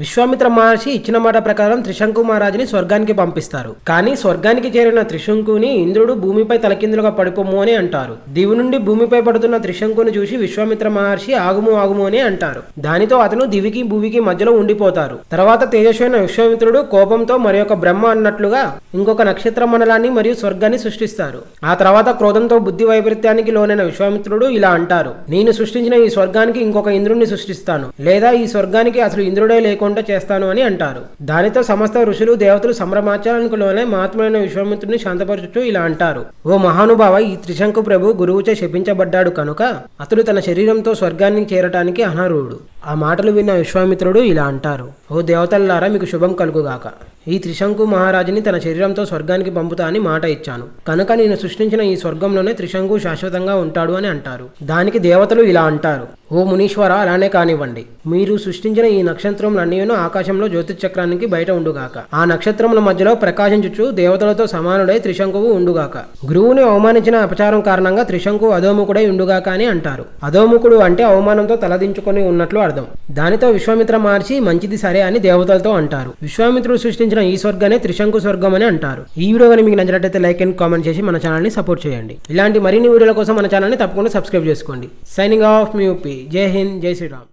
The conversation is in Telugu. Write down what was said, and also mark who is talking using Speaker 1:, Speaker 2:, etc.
Speaker 1: విశ్వామిత్ర మహర్షి ఇచ్చిన మాట ప్రకారం త్రిశంకు మహారాజుని స్వర్గానికి పంపిస్తారు. కానీ స్వర్గానికి చేరిన త్రిశంకుని ఇంద్రుడు భూమిపై తలకిందులుగా పడిపోము అని అంటారు. దివి నుండి భూమిపై పడుతున్న త్రిశంకుని చూసి విశ్వామిత్ర మహర్షి ఆగుము ఆగుము అని అంటారు. దానితో అతను దివికి భూమికి మధ్యలో ఉండిపోతారు. తర్వాత తేజస్వైన విశ్వామిత్రుడు కోపంతో మరి ఒక బ్రహ్మ అన్నట్లుగా ఇంకొక నక్షత్ర మండలాన్ని మరియు స్వర్గాన్ని సృష్టిస్తారు. ఆ తర్వాత క్రోధంతో బుద్ధి వైపరీత్యానికి లోనైన విశ్వామిత్రుడు ఇలా అంటారు. నేను సృష్టించిన ఈ స్వర్గానికి ఇంకొక ఇంద్రుడిని సృష్టిస్తాను. లేదా ఈ స్వర్గానికి అసలు ఇంద్రుడే లేకుండా చేస్తాను అని అంటారు. దానితో సమస్త ఋషులు దేవతలు సంభ్రమాచారానికి లోనే మహాత్మైన విశ్వామిత్రుడిని ఇలా అంటారు. ఓ మహానుభావ ఈ త్రిశంకు ప్రభు గురువుచే శపించబడ్డాడు కనుక అతడు తన శరీరంతో స్వర్గాన్ని చేరటానికి అనర్హుడు. ఆ మాటలు విన్న విశ్వామిత్రుడు ఇలా అంటారు ఓ దేవతల్లారా మీకు శుభం కలుగుగాక. ఈ త్రిశంకు మహారాజుని తన శరీరంతో స్వర్గానికి పంపుతా అని మాట ఇచ్చాను. కనుక నేను సృష్టించిన ఈ స్వర్గంలోనే త్రిశంకు శాశ్వతంగా ఉంటాడు అని అంటారు. దానికి దేవతలు ఇలా అంటారు ఓ మునీశ్వర అలానే కానివ్వండి. మీరు సృష్టించిన ఈ నక్షత్రములన్నీను ఆకాశంలో జ్యోతిచక్రానికి బయట ఉండుగాక. ఆ నక్షత్రముల మధ్యలో ప్రకాశించుచు దేవతలతో సమానుడై త్రిశంకువు ఉండుగాక. గురువుని అవమానించిన అపచారం కారణంగా త్రిశంకు అధోముఖుడై ఉండుగాక అని అంటారు. అధోముఖుడు అంటే అవమానంతో తలదించుకొని ఉన్నట్లు అర్థం. దానితో విశ్వామిత్ర మార్చి మంచిది సరే అని దేవతలతో అంటారు. విశ్వామిత్రుడు సృష్టించిన ఈ స్వర్గాన్ని త్రిశంకు స్వర్గం అని అంటారు. ఈ వీడియో కానీ మీకు నచ్చినట్లయితే లైక్ అండ్ కామెంట్ చేసి మన ఛానల్ని సపోర్ట్ చేయండి. ఇలాంటి మరిన్ని వీడియోల కోసం మన ఛానల్ని తప్పకుండా సబ్స్క్రైబ్ చేసుకోండి. సైనింగ్ ఆఫ్ మీ యూపీ జై హింద్ జై శ్రీరామ్